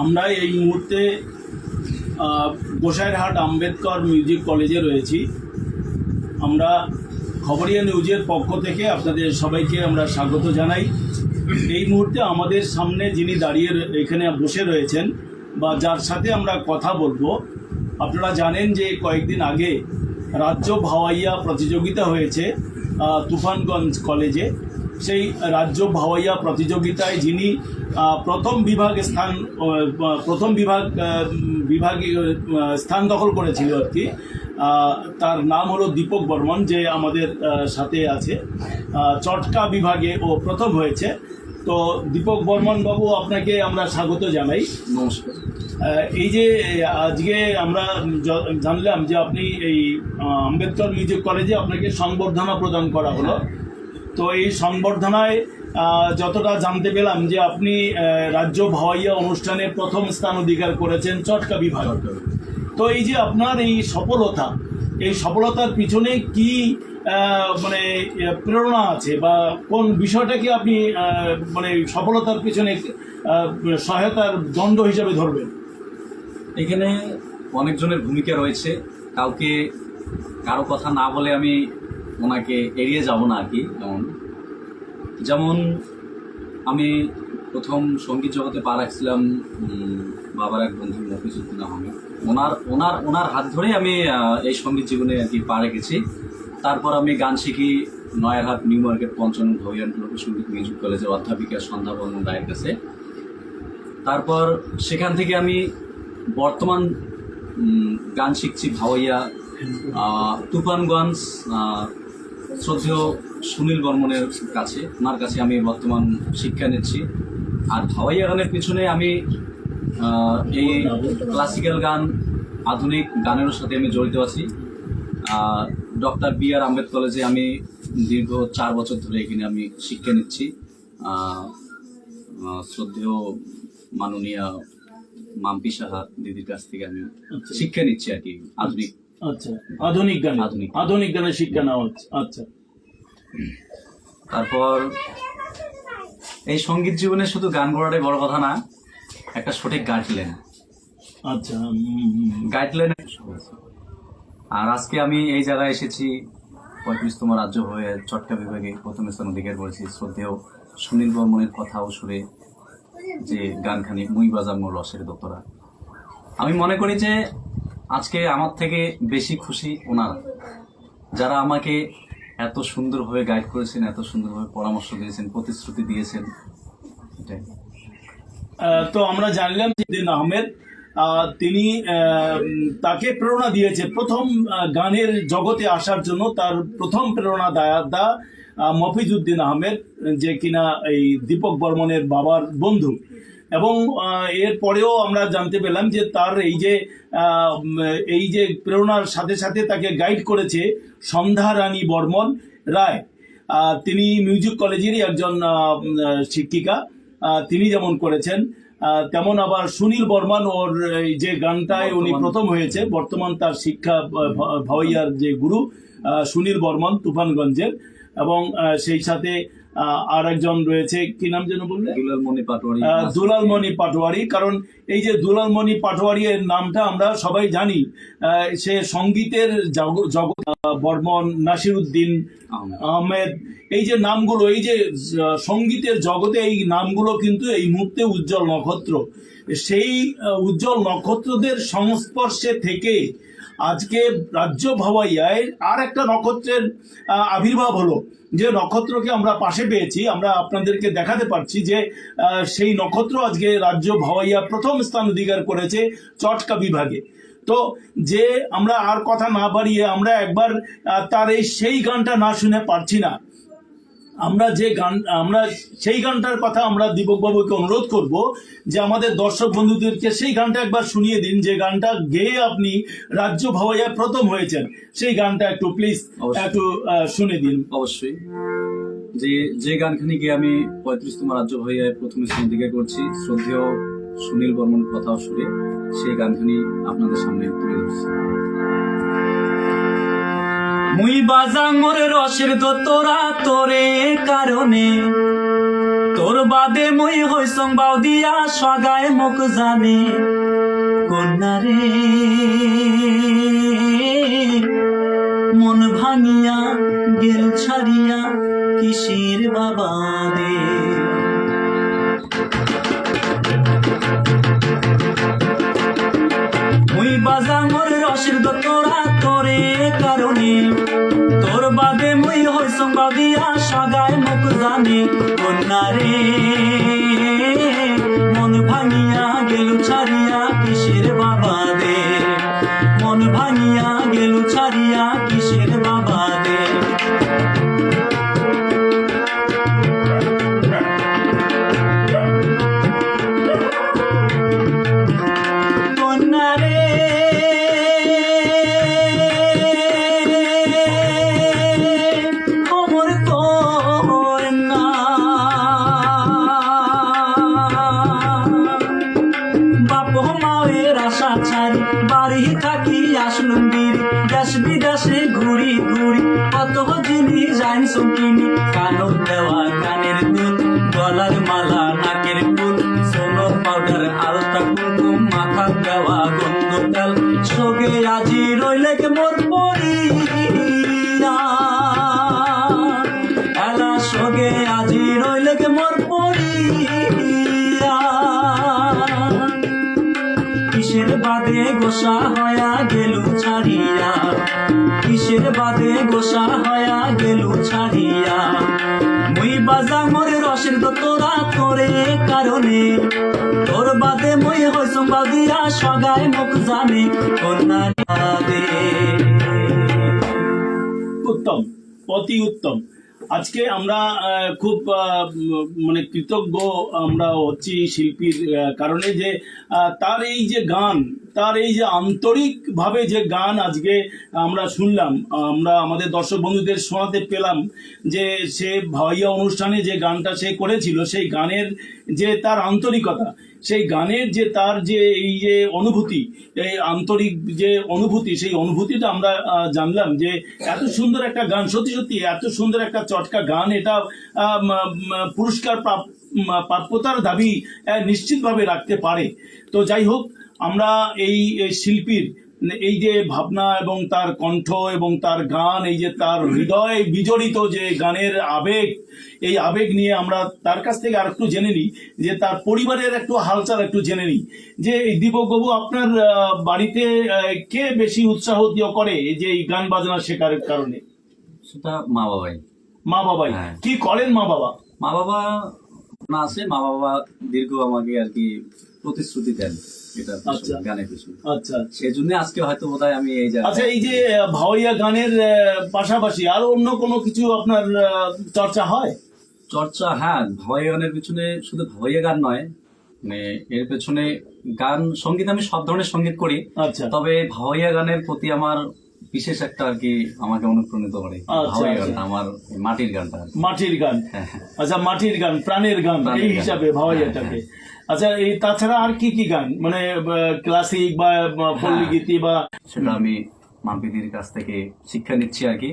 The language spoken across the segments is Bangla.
আমরা এই মুহূর্তে গোসাইরহাট আম্বেদকর মিউজিক কলেজে রয়েছি। আমরা খবরিয়া নিউজের পক্ষ থেকে আপনাদের সবাইকে আমরা স্বাগত জানাই। এই মুহূর্তে আমাদের সামনে যিনি দাঁড়িয়ে এখানে বসে রয়েছেন বা যার সাথে আমরা কথা বলব, আপনারা জানেন যে কয়েকদিন আগে রাজ্য ভাওয়াইয়া প্রতিযোগিতা হয়েছে তুফানগঞ্জ কলেজে। সেই রাজ্য ভাওয়াইয়া প্রতিযোগিতায় যিনি প্রথম বিভাগে স্থান প্রথম বিভাগ বিভাগে স্থান দখল করেছিল আর কি। তার নাম হলো দীপক বর্মন যে আমাদের সাথে আছে। চটকা বিভাগে ও প্রথম হয়েছে। তো দীপক বর্মন বাবু আপনাকে আমরা স্বাগত জানাই। নমস্কার। এই যে আজকে আমরা জানলাম যে আপনি এই আম্বেদকর মিউজিক কলেজে আপনাকে সংবর্ধনা প্রদান করা হলো। তো এই সংবর্ধনায় যতটা জানতে পেলাম যে আপনি রাজ্য ভাওয়াইয়া অনুষ্ঠানে প্রথম স্থান অধিকার করেছেন চটকা বিভাগ। তো এই যে আপনার এই সফলতা এই সফলতার পিছনে কি মানে প্রেরণা আছে বা কোন বিষয়টাকে আপনি মানে সফলতার পিছনে সহায়তার দণ্ড হিসাবে ধরবেন? এখানে অনেকজনের ভূমিকা রয়েছে। কাউকে কারও কথা না বলে আমি ওনাকে এড়িয়ে যাব না আর কি, যেমন যেমন আমি প্রথম সংগীত জগতে পা রাখছিলাম বাবার এক বন্ধু মফিজুদ্দিন আহমেদ। ওনার ওনার ওনার হাত ধরেই আমি এই সংগীত জীবনে আর কি পা রেখেছি। তারপর আমি গান শিখি নয়ারহাট, নিউ মার্কেট, পঞ্চম, ভবিয়ান লোকসঙ্গীত মিউজিক কলেজের অধ্যাপিকা সন্ধ্যা বর্মন রায়ের কাছে। তারপর সেখান থেকে আমি বর্তমান গান শিখছি ভাওয়াইয়া তুফানগঞ্জ শ্রদ্ধেয় সুনীল বর্মনের কাছে ওনার কাছে আমি বর্তমান শিক্ষা নিচ্ছি। আর ভাওয়াইয়া গানের পিছনে আমি এই ক্লাসিক্যাল গান আধুনিক গানেরও সাথে আমি জড়িত আছি। ডক্টর বি আর আম্বেদ কলেজে আমি দীর্ঘ চার বছর ধরে এখানে আমি শিক্ষা নিচ্ছি। শ্রদ্ধেয় মাননীয় মাম্পি সাহা দিদির কাছ থেকে আমি আচ্ছা। শিক্ষা নিচ্ছি আর কি আধুনিক আচ্ছা আধুনিক গান। আধুনিক। আধুনিক গানের শিক্ষা নেওয়া হচ্ছে। আচ্ছা। তারপর এই সংগীত জীবনে শুধু গান করাটাই বড় কথা না একটা সঠিক গাইডলাইন আচ্ছা। গাইডলাইন আর আজকে আমি এই জায়গায় এসেছি পঁয়ত্রিশতম রাজ্য হয়ে চট্টা বিভাগে প্রথম স্থান অধিকার করেছি। শ্রদ্ধেয় সুনীল বর্মনের কথা ও সুরে যে গানখানি মুই বাজাম মোর রসের দোতরা। আমি মনে করি যে আজকে আমার থেকে বেশি খুশি ওনারা। যারা আমাকে এত সুন্দরভাবে গাইড করেছেন, এত সুন্দরভাবে পরামর্শ দিয়েছেন, প্রতিশ্রুতি দিয়েছেন। তো আমরা জানলাম যে আহমেদ তিনি তাকে প্রেরণা দিয়েছে। প্রথম গানের জগতে আসার জন্য তার প্রথম প্রেরণা দা মফিজউদ্দিন আহমেদ, যে কিনা এই দীপক বর্মনের বাবার বন্ধু। এবং আহ, এর পরেও আমরা জানতে পেলাম যে তার এই যে এই যে প্রেরণার সাথে সাথে তাকে গাইড করেছে সন্ধ্যা রানী বর্মন রায়। তিনি মিউজিক কলেজেরই একজন শিক্ষিকা। তিনি যেমন করেছেন তেমন আবার সুনীল বর্মন ওর এই যে গানটায় উনি প্রথম হয়েছে। বর্তমান তার শিক্ষা আহ, ভা- ভাওয়াইয়ার যে গুরু সুনীল বর্মন তুফানগঞ্জের এবং সেই সাথে আর একজন রয়েছে কি নাম যেন বললে? দুলাল মণি পাটোয়ারি দুলালমণি পাটোয়ারি কারণ এই যে দুলালমণি পাটোয়ারি এর নামটা আমরা সবাই জানি সে সঙ্গীতের জগ- জগৎ বর্মন নাসিরুদ্দিন আহমেদ। আহমেদ এই যে নামগুলো এই যে সঙ্গীতের জগতে এই নামগুলো কিন্তু এই মুহূর্তে উজ্জ্বল নক্ষত্র। সেই উজ্জ্বল নক্ষত্রদের সংস্পর্শে থেকে আজকে রাজ্য ভাওয়াইয়ায় আর একটা নক্ষত্রের আবির্ভাব হলো। যে নক্ষত্রকে আমরা পাশে পেয়েছি, আমরা আপনাদেরকে দেখাতে পারছি যে সেই নক্ষত্র আজকে রাজ্য ভাওয়াইয়া প্রথম স্থান অধিকার করেছে চটকা বিভাগে। তো যে আমরা আর কথা না বাড়িয়ে আমরা একবার তার এই সেই গানটা না শুনে পারছি না। আমরা যে গান আমরা সেই গানটার কথা আমরা দীপকবাবুকে অনুরোধ করব যে আমাদের দর্শক বন্ধুদেরকে সেই গানটা একবার শুনিয়ে দিন যে গানটা গেয়ে আপনি রাজ্য ভাওয়াইয়া প্রথম হয়েছেন। সেই গানটা একটু প্লিজ একটু শুনে দিন। অবশ্যই। যে যে গানখানি গিয়ে আমি পঁয়ত্রিশতম রাজ্য হয়ে প্রথমে স্থান করছি শ্রদ্ধেয় সুনীল বর্মন কথা ও সুরে সেই গানখানি আপনাদের সামনে তুলে ধরছি। মুই বাজাঙর রসের দোতরা তোরে কারণে। তোর বাদে মই হইসং বাউদিয়া সগায় মুখ জানে। কন্যারে, মন ভাঙিয়া, গেল ছাড়িয়া কিসের বাবা রে মুই হইসং বাদিয়া মুখ জানে কন্যারে। মন ভাঙিয়া গেল ছাড়িয়া কিসের বাবা দে মন ভাঙিয়া গেল ছাড়িয়া কিসের বাবা দে ছাড়ি বাড়ি থাকি আসলুম বিড়ি দেশ বিদেশে ঘুরি ঘুরি, কত জিনিস জাইন সঙ্গিনী কানর দেওয়া কানের দুল গলার মালা নাকের ফুল। সোনো পাউডার, আলতা কুমকুম, মাথা দেওয়া গন্ধ তেল। সোগে আজি রইলে মোর বাদে গোসা হয়া গেলু ছাড়িয়া। কিসের বাদে গোসা হয়া গেলু ছাড়িয়া? মুই বাজা মোরে রসের তোরে কারণে। তোর বাদে মই হইসং বাদিয়া সগায় মুখ জানে কন্যা উত্তম, অতি উত্তম। আজকে আমরা খুব মানে কৃতজ্ঞ আমরা হচ্ছি শিল্পীর কারণে যে তার এই যে গান, তার এই যে আন্তরিকভাবে যে গান আজকে আমরা শুনলাম, আমরা আমাদের দর্শক বন্ধুদের শোনাতে পেলাম যে সে ভাইয়া অনুষ্ঠানে যে গানটা সে করেছিল, সেই গানের যে তার আন্তরিকতা সেই গানের যে তার যে এই যে অনুভূতি, এই আন্তরিক যে অনুভূতি, সেই অনুভূতিটা আমরা জানলাম যে এত সুন্দর একটা গান, সত্যি সত্যি এত সুন্দর একটা চটকা গান, এটা পুরস্কার প্রাপ- প্রাপ্যতার দাবি নিশ্চিতভাবে রাখতে পারে। তো যাই হোক, আমরা এই শিল্পীর এই যে ভাবনা এবং তার কণ্ঠ এবং তার গান এই যে তার হৃদয় বিজড়িত যে গানের আবেগ এই আবেগ নিয়ে আমরা তার কাছ থেকে আর একটু জেনে নিই যে তার পরিবারের একটু হালচাল একটু জেনে নিই। যে এই দীপক বাবু আপনার বাড়িতে কে বেশি উৎসাহ দিয়ে করে এই যে এই গান বাজনা শেখার কারণে? সেটা মা বাবাই। মা বাবাই। হ্যাঁ। কি করেন মা বাবা? মা বাবা না আছে মা বাবা দীর্ঘ আমাকে আর কি প্রতিশ্রুতি দেন। এটা আচ্ছা। গানের পিছনে আচ্ছা সেই জন্য আজকে হয়তো বোধহয় আমি এই আচ্ছা এই যে ভাওয়াইয়া গানের পাশাপাশি আর অন্য কোনো কিছু আপনার চর্চা হয়? চর্চা হ্যাঁ ভাওয়াইয়া গানের পিছনে শুধু ভাওয়াইয়া গান নয় মানে এর পেছনে গান সংগীত আমি সব ধরনের সংগীত করি। আচ্ছা। তবে ভাওয়াইয়া গানের প্রতি আমার বিশেষ একটা আর কি আমাকে অনুপ্রাণিত করে। আচ্ছা, ভাওয়াইয়া আচ্ছা। আমার মাটির গানটা মাটির গান। হ্যাঁ, হ্যাঁ। আচ্ছা মাটির গান প্রাণের গান এই গান। হিসাবে ভাওয়াইয়াটাকে আচ্ছা এই তাছাড়া আর কি কি গান? মানে ক্লাসিক বা বা পল্লী গীতি বা সেটা আমি মাম্পিদির কাছ থেকে শিক্ষা নিচ্ছি আর কি।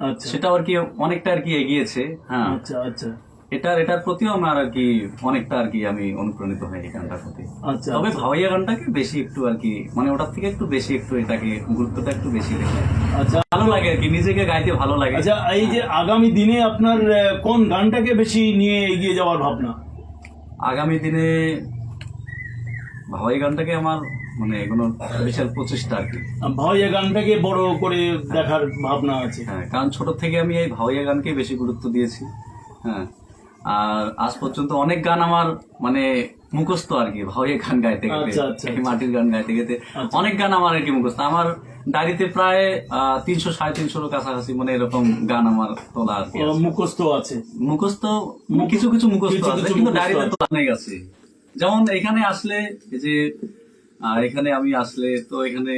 আচ্ছা। সেটা আর কি অনেকটা আর কি এগিয়েছে হ্যাঁ। আচ্ছা আচ্ছা। এটার এটার প্রতিও আমার আর কি অনেকটা আর কি আমি অনুপ্রাণিত হই এই গানটার প্রতি। আচ্ছা তবে ভাওয়াইয়া গানটাকে বেশি একটু আর কি মানে ওটার থেকে একটু বেশি একটু এটাকে গুরুত্বটা একটু বেশি দেখে। আচ্ছা। ভালো লাগে আর কি নিজেকে গাইতে ভালো লাগে। আচ্ছা এই যে আগামী দিনে আপনার কোন গানটাকে বেশি নিয়ে এগিয়ে যাওয়ার ভাবনা? আগামী দিনে ভাওয়াই গানটাকে আমার মানে কোনো বিশাল প্রচেষ্টা আর কি। ভাওয়াইয়া গানটাকে বড় করে দেখার ভাবনা আছে। হ্যাঁ কারণ ছোট থেকে আমি এই ভাওয়াইয়া গানকে বেশি গুরুত্ব দিয়েছি। হ্যাঁ আর আজ পর্যন্ত অনেক গান আমার মানে মুখস্থ আর কি ভাওয়াইয়া গান গাইতে গেতে আচ্ছা, আচ্ছা, এই মাটির গান গাইতে গেতে। আচ্ছা। অনেক গান আমার আর কি মুখস্থ। আমার ডায়েরিতে প্রায় তিনশো সাড়ে তিনশোর কাছাকাছি মানে এরকম গান আমার তোলা আর কি ও, আছে। মুখস্থ আছে। মুখস্থ কিছু কিছু মুখস্থ আছে কিন্তু ডায়েরিতে আছে। তো অনেক আছে। যেমন এখানে আসলে যে এখানে আমি আসলে তো এখানে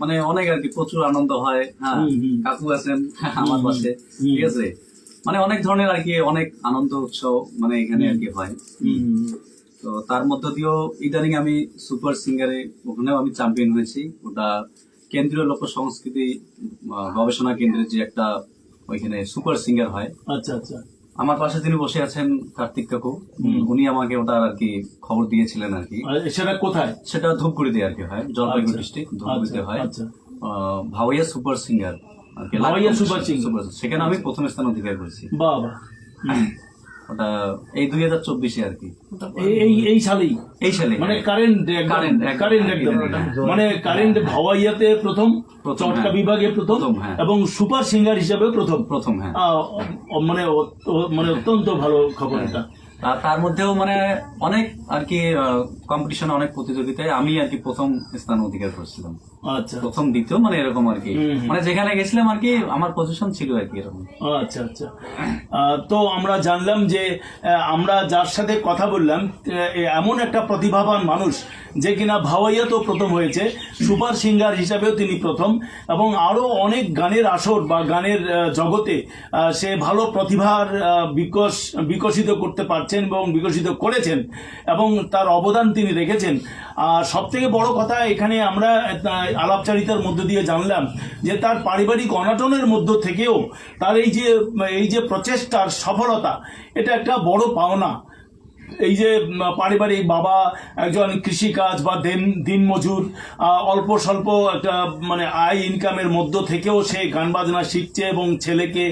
মানে অনেক আর কি প্রচুর আনন্দ হয়। হ্যাঁ। কাকু আছেন আমার পাশে ঠিক আছে? মানে অনেক ধরনের আর কি অনেক আনন্দ উৎসব মানে এখানে আর কি হয়। তো তার মধ্য দিয়েও ইদানিং আমি সুপার সিঙ্গারে ওখানেও আমি চ্যাম্পিয়ন হয়েছি। ওটা কেন্দ্রীয় লোক সংস্কৃতি গবেষণা কেন্দ্রের যে একটা ওইখানে সুপার সিঙ্গার হয়। আচ্ছা আচ্ছা। আমার পাশে যিনি বসে আছেন কার্তিক কাকু উনি আমাকে ওটার আর কি খবর দিয়েছিলেন আর কি। সেটা কোথায়? সেটা ধূপগুড়িতে আর কি হয় জলপাইগুড়ি আচ্ছা। ডিস্ট্রিক্ট ধূপগুড়িতে আচ্ছা, হয়। আচ্ছা। Bhawaiya super singer Bhawaiya super singer. সেখানে আমি প্রথম স্থান অধিকার করেছি। হুম। ওটা এই দুই হাজার চব্বিশে আর কি। এই- এই সালেই। এই সালে মানে কারেন্ট কারেন্ট একদম মানে কারেন্ট ভাওয়াইয়াতে প্রথম চটকা হ্যাঁ। বিভাগে প্রথম হ্যাঁ। এবং সুপার সিঙ্গার হিসাবে প্রথম। প্রথম হ্যাঁ। মানে মানে অত্যন্ত ভালো খবর এটা। তার মধ্যেও মানে অনেক আর কি কম্পিটিশন অনেক প্রতিযোগিতায় আমি আর কি প্রথম স্থান অধিকার করছিলাম। আচ্ছা। প্রথম দ্বিতীয় মানে এরকম আর কি। মানে যেখানে গেছিলাম আর কি আমার পজিশন ছিল আর কি এরকম। আচ্ছা আচ্ছা। তো আমরা জানলাম যে আমরা যার সাথে কথা বললাম এমন একটা প্রতিভাবান মানুষ যে কিনা ভাওয়াইয়াতেও প্রথম হয়েছে সুপার সিঙ্গার হিসাবেও তিনি প্রথম এবং আরও অনেক গানের আসর বা গানের জগতে সে ভালো প্রতিভার বিকশ বিকশিত করতে পারছেন এবং বিকশিত করেছেন এবং তার অবদান তিনি রেখেছেন। আর সব থেকে বড় কথা এখানে আমরা আলাপচারিতার মধ্য দিয়ে জানলাম যে তার পারিবারিক অনাটনের মধ্য থেকেও তার এই যে এই যে প্রচেষ্টার সফলতা, এটা একটা বড় পাওনা। এই যে পারিবারিক বাবা, একজন কৃষিকাজ বা দিন, দিনমজুর অল্প স্বল্প একটা মানে আয় ইনকামের মধ্য থেকেও সে গান বাজনা শিখছে এবং ছেলেকে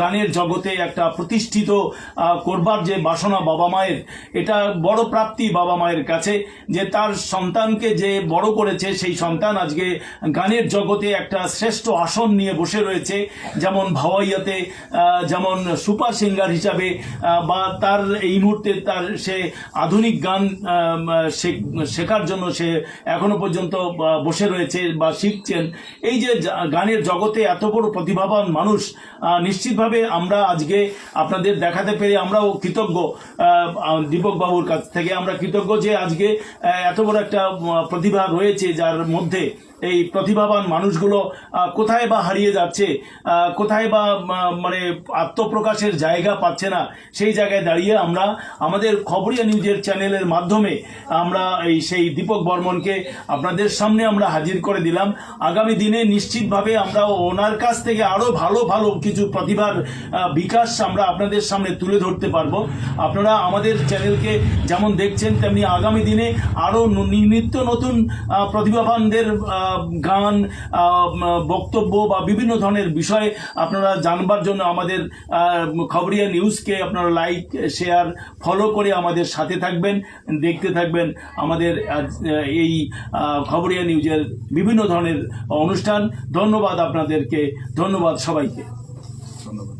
গানের জগতে একটা প্রতিষ্ঠিত করবার যে বাসনা বাবা মায়ের, এটা বড় প্রাপ্তি বাবা মায়ের কাছে, যে তার সন্তানকে যে বড় করেছে, সেই সন্তান আজকে গানের জগতে একটা শ্রেষ্ঠ আসন নিয়ে বসে রয়েছে, যেমন ভাওয়াইয়াতে যেমন সুপার সিঙ্গার হিসাবে বা তার এই মুহূর্তে তার সে আধুনিক গান শেখ- শেখার জন্য সে এখনও পর্যন্ত বসে রয়েছে বা শিখছেন। এই যে গানের জগতে এত বড় প্রতিভাবান মানুষ নিশ্চিতভাবে আমরা আজকে আপনাদের দেখাতে পেরে আমরাও কৃতজ্ঞ আহ, আহ, দীপক বাবুর কাছ থেকে। আমরা কৃতজ্ঞ যে আজকে এত বড় একটা প্রতিভা রয়েছে যার মধ্যে এই প্রতিভাবান মানুষগুলো কোথায় বা হারিয়ে যাচ্ছে কোথায় বা মানে আত্মপ্রকাশের জায়গা পাচ্ছে না, সেই জায়গায় দাঁড়িয়ে আমরা আমাদের খবরিয়া নিউজের চ্যানেলের মাধ্যমে আমরা এই সেই দীপক বর্মনকে আপনাদের সামনে আমরা হাজির করে দিলাম। আগামী দিনে নিশ্চিতভাবে আমরা ওনার কাছ থেকে আরও ভালো ভালো কিছু প্রতিভার বিকাশ আমরা আপনাদের সামনে তুলে ধরতে পারব। আপনারা আমাদের চ্যানেলকে যেমন দেখছেন, তেমনি আগামী দিনে আরও নিত্য নতুন প্রতিভাবানদের গান বক্তব্য বা বিভিন্ন ধরনের বিষয় আপনারা জানবার জন্য আমাদের খবরিয়া নিউজকে আপনারা লাইক শেয়ার ফলো করে আমাদের সাথে থাকবেন, দেখতে থাকবেন আমাদের এই খবরিয়া নিউজের বিভিন্ন ধরনের অনুষ্ঠান। ধন্যবাদ আপনাদেরকে, ধন্যবাদ সবাইকে। ধন্যবাদ।